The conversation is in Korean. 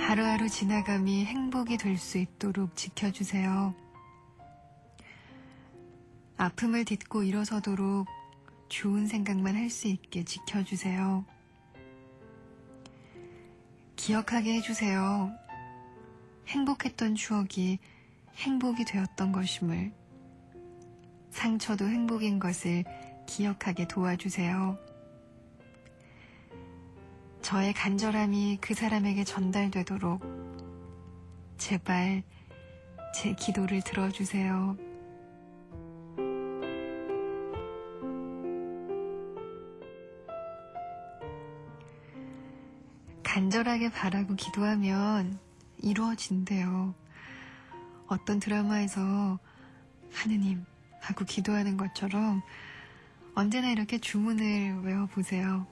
하루하루 지나감이 행복이 될 수 있도록 지켜주세요. 아픔을 딛고 일어서도록 좋은 생각만 할 수 있게 지켜주세요. 기억하게 해주세요. 행복했던 추억이 행복이 되었던 것임을, 상처도 행복인 것을 기억하게 도와주세요. 저의 간절함이 그 사람에게 전달되도록 제발 제 기도를 들어주세요. 간절하게 바라고 기도하면 이루어진대요. 어떤 드라마에서 하느님 하고 기도하는 것처럼 언제나 이렇게 주문을 외워보세요.